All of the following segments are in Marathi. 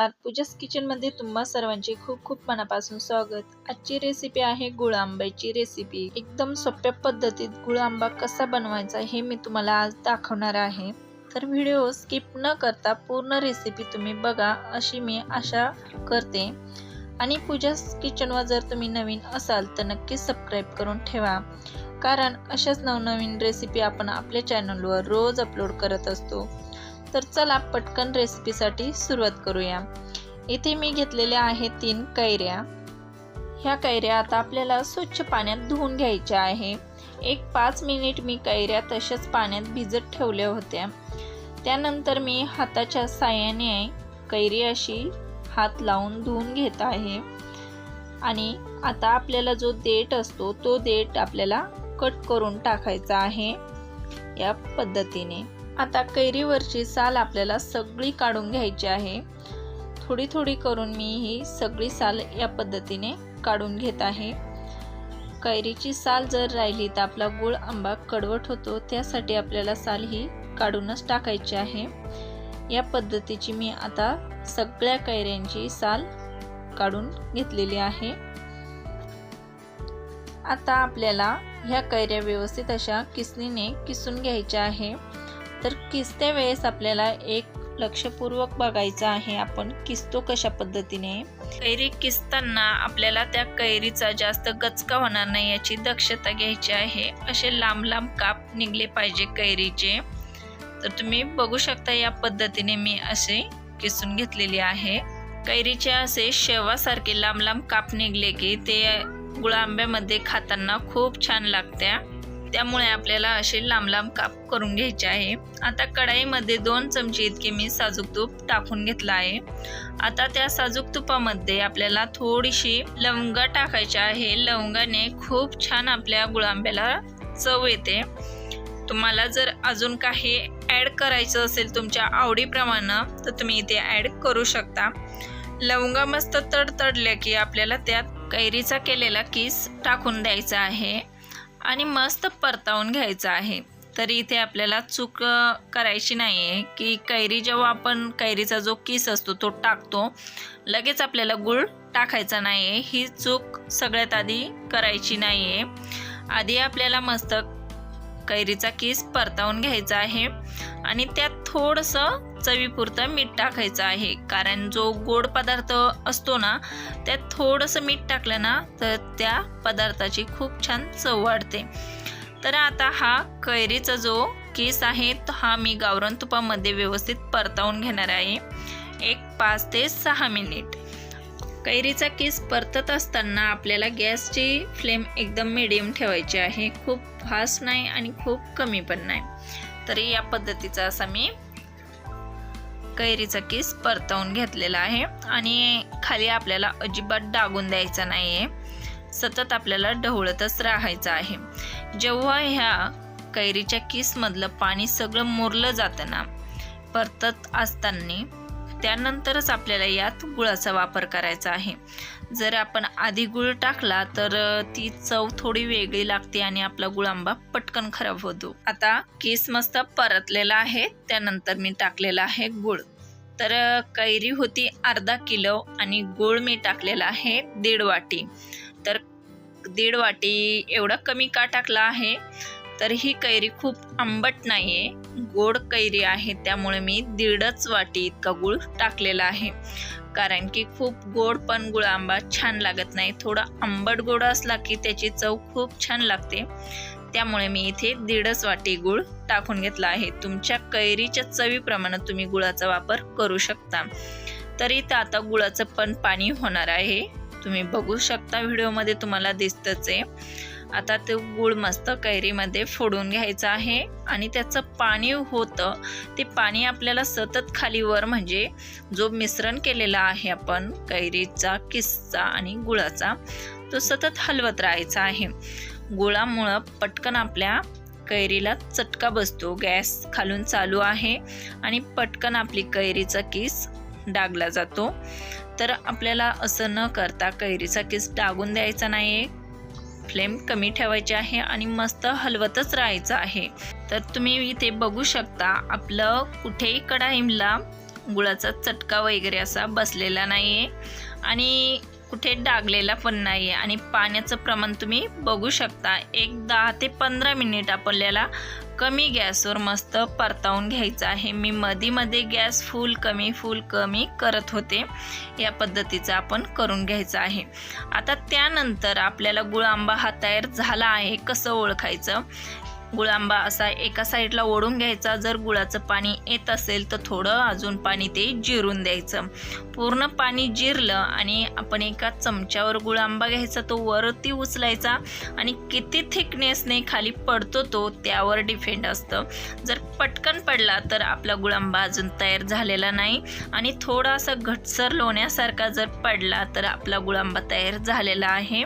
नमस्कार पूजास किचनमध्ये तुम्हा सर्वांचे खूप खूप मनापासून स्वागत. आजची रेसिपी आहे गुळ आंब्याची रेसिपी एकदम सोप्या पद्धतीत गुळ आंबा कसा बनवायचा हे मी तुम्हाला आज दाखवणार आहे. तर व्हिडिओ स्किप न करता पूर्ण रेसिपी तुम्ही बघा अशी मी आशा करते. आणि पूजास किचनवर जर तुम्ही नवीन असाल तर नक्की सबस्क्राईब करून ठेवा. कारण अशाच नवनवीन रेसिपी आपण आपल्या चॅनलवर रोज अपलोड करत असतो. तर चला पटकन रेसिपीसाठी सुरुवात करूया. इथे मी घेतलेल्या आहेत तीन कैऱ्या. ह्या कैऱ्या आता आपल्याला स्वच्छ पाण्यात धुवून घ्यायच्या आहे. एक पाच मिनिट मी कैऱ्या तशाच पाण्यात भिजत ठेवल्या होत्या. त्यानंतर मी हाताच्या साह्याने कैरी अशी हात लावून धुवून घेत आहे. आणि आता आपल्याला जो देठ असतो तो देठ आपल्याला कट करून टाकायचा आहे. या पद्धतीने. आता कैरीवरची साल आपल्याला सगळी काढून घ्यायची आहे. थोडी थोडी करून मी ही सगळी साल या पद्धतीने काढून घेत आहे. कैरीची साल जर राहिली तर आपला गुळ आंबा कडवट होतो. त्यासाठी आपल्याला साल ही काढूनच टाकायची आहे. या पद्धतीची मी आता सगळ्या कैऱ्यांची साल काढून घेतलेली आहे. आता आपल्याला ह्या कैऱ्या व्यवस्थित अशा किसणीने किसून घ्यायच्या आहे. तर किसत्या वेळेस आपल्याला एक लक्षपूर्वक बघायचं आहे आपण किसतो कशा पद्धतीने? कैरी किसताना आपल्याला त्या कैरीचा जास्त गचका होणार नाही याची दक्षता घ्यायची आहे. असे लांब लांब काप निघले पाहिजे कैरीचे. तर तुम्ही बघू शकता या पद्धतीने मी असे किसून घेतलेली आहे. कैरीचे असे शेवासारखे लांब लांब काप निघले की ते गुळांब्यामध्ये खाताना खूप छान लागत्या. त्यामुळे आपल्याला असे लांब लांब काप करून घ्यायचे आहे. आता कढाईमध्ये दोन चमचे इतके मी साजूक तूप टाकून घेतलं आहे. आता त्या साजूक तुपामध्ये आपल्याला थोडीशी लवंग टाकायची आहे. लवंगाने खूप छान आपल्या गुळांब्याला चव येते. तुम्हाला जर अजून काही ॲड करायचं असेल तुमच्या आवडीप्रमाणे तर तुम्ही इथे ॲड करू शकता. लवंगा मस्त तडतडल्या की आपल्याला त्यात कैरीचा केलेला किस टाकून द्यायचा आहे. आणि मस्त परतावून घ्यायचं आहे. तरी इथे आपल्याला चूक करायची नाही आहे की कैरी जेव्हा आपण कैरीचा जो किस असतो तो टाकतो लगेच आपल्याला गुळ टाकायचा नाही आहे ही चूक सगळ्यात आधी करायची नाही आहे आधी आपल्याला मस्त कैरीचा किस परतावून घ्यायचा आहे. आणि त्यात थोडंसं चवीपुरतं मीठ टाकायचं आहे. कारण जो गोड पदार्थ असतो ना त्यात थोडंसं मीठ टाकलं ना तर त्या पदार्थाची खूप छान चव वाढते. तर आता हा कैरीचा जो केस आहे तो हा मी गावरण तुपामध्ये व्यवस्थित परतावून घेणार आहे. एक पाच ते सहा मिनिट. कैरीचा केस परतत असताना आपल्याला गॅसची फ्लेम एकदम मिडियम ठेवायची आहे. खूप फास्ट नाही आणि खूप कमी पण नाही. तरी या पद्धतीचा असा मी कैरीचा किस परतवून घेतलेला आहे. आणि खाली आपल्याला अजिबात डागून द्यायचा नाही आहे सतत आपल्याला ढवळतच राहायचं आहे. जेव्हा ह्या कैरीच्या किसमधलं पाणी सगळं मुरलं जातं ना परतत असताना त्यानंतरच आपल्याला यात गुळाचा वापर करायचा आहे. जर आपण आधी गुळ टाकला तर ती चव थोडी वेगळी लागते आणि आपला गुळांबा पटकन खराब होतो. आता केस मस्त परतलेला आहे त्यानंतर मी टाकलेला आहे गुळ. तर कैरी होती अर्धा किलो आणि गुळ मी टाकलेला आहे दीड वाटी. तर दीड वाटी एवढा कमी का टाकला आहे? तर ही कैरी खूप आंबट नाही आहे गोड कैरी आहे त्यामुळे मी दीडच वाटी इतका गुळ टाकलेला आहे. कारण की खूप गोड पण गुळ आंबा छान लागत नाही. थोडा आंबट गोड असला की त्याची चव खूप छान लागते. त्यामुळे मी इथे दीडच वाटी गुळ टाकून घेतला आहे. तुमच्या कैरीच्या चवीप्रमाणे तुम्ही गुळाचा वापर करू शकता. तरी इथं आता गुळाचं पण पाणी होणार आहे. तुम्ही बघू शकता व्हिडिओमध्ये तुम्हाला दिसतंच आहे. आता तो गूळ मस्त कैरीमध्ये फोडून घ्यायचं आहे. आणि त्याचं पाणी होतं. ते पाणी आपल्याला सतत खालीवर म्हणजे जो मिश्रण केलेला आहे आपण कैरीचा किसचा आणि गुळाचा तो सतत हलवत राहायचा आहे. गुळामुळं पटकन आपल्या कैरीला चटका बसतो. गॅस खालून चालू आहे आणि पटकन आपली कैरीचा किस डागला जातो. तर आपल्याला असं न करता कैरीचा किस डागून द्यायचा नाही फ्लेम कमी ठेवायची आहे आणि मस्त हलवतच राहायचं आहे. तर तुम्ही इथे बघू शकता आपलं कुठेही कढाईला गुळाचा चटका वगैरे असा बसलेला नाही आहे आणि कुठे डागलेला पण नाही आहे आणि पाण्याचं प्रमाण तुम्ही बघू शकता. एक दहा ते पंधरा मिनिट आपल्याला कमी गॅसवर मस्त परतावून घ्यायचं आहे. मी मध्ये मध्ये गॅस फुल कमी फुल कमी करत होते. या पद्धतीचं आपण करून घ्यायचं आहे. आता त्यानंतर आपल्याला गुळ आंबा हा तयार झाला आहे. कसं ओळखायचं? गुळांबा असा एका साईडला ओढून घ्यायचा. जर गुळाचं पाणी येत असेल तर थोडं अजून पाणी ते जिरून द्यायचं. पूर्ण पाणी जिरलं आणि आपण एका चमच्यावर गुळांबा घ्यायचा. तो वरती उचलायचा आणि किती थिकनेसने खाली पडतो तो त्यावर डिपेंड असतं. जर पटकन पडला तर आपला गुळांबा अजून तयार झालेला नाही आणि थोडासा घटसर लोण्यासारखा जर पडला तर आपला गुळांबा तयार झालेला आहे.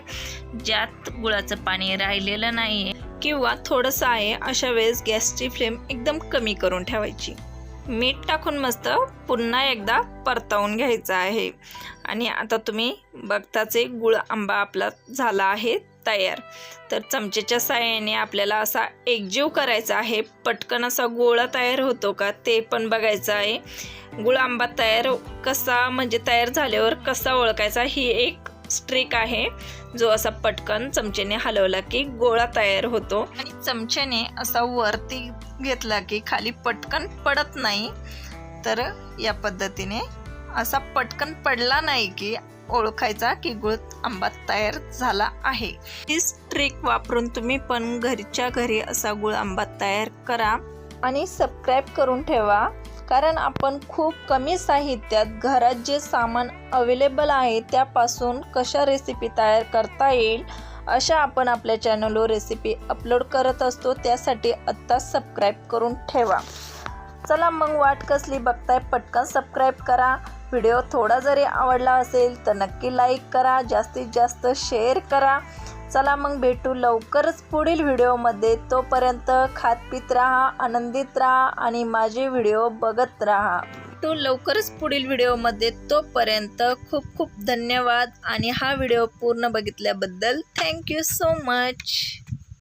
ज्यात गुळाचं पाणी राहिलेलं नाही आहे किंवा थोडंसं आहे अशा वेळेस गॅसची फ्लेम एकदम कमी करून ठेवायची. मीठ टाकून मस्त पुन्हा एकदा परतावून घ्यायचं आहे. आणि आता तुम्ही बघताच एक गुळ आंबा आपला झाला आहे तयार. तर चमचेच्या साह्याने आपल्याला असा एकजीव करायचा आहे. पटकन असा गोळा तयार होतो का ते पण बघायचं आहे. गुळ आंबा तयार कसा म्हणजे तयार झाल्यावर कसा ओळखायचा ही एक स्ट्रिक आहे जो असा पटकन चमचेने हलवला की गोळा तयार होतो. आणि चमच्याने असा वरती घेतला की खाली पटकन पडत नाही तर या पद्धतीने असा पटकन पडला नाही की ओळखायचा की गुळ आंबा तयार झाला आहे. ही ट्रिक वापरून तुम्ही पण घरच्या घरी असा गुळ आंबा तयार करा आणि सबस्क्राईब करून ठेवा. कारण आपण खूप कमी साहित्यात घरात जे सामान अवेलेबल आहे त्यापासून कशा रेसिपी तयार करता येईल अशा आपण आपल्या चॅनलवर रेसिपी अपलोड करत असतो त्यासाठी आत्ता सबस्क्राईब करून ठेवा. चला मग वाट कसली बघताय पटकन सबस्क्राईब करा. व्हिडिओ थोडा जरी आवडला असेल तर नक्की लाईक करा. जास्तीत जास्त शेअर करा. चला मग भेटू लवकरच पुढील व्हिडिओमध्ये. तोपर्यंत खातपीत राहा आनंदित राहा आणि माझे व्हिडिओ बघत राहा. भेटू लवकरच पुढील व्हिडिओमध्ये. तोपर्यंत खूप खूप धन्यवाद आणि हा व्हिडिओ पूर्ण बघितल्याबद्दल थँक्यू सो मच.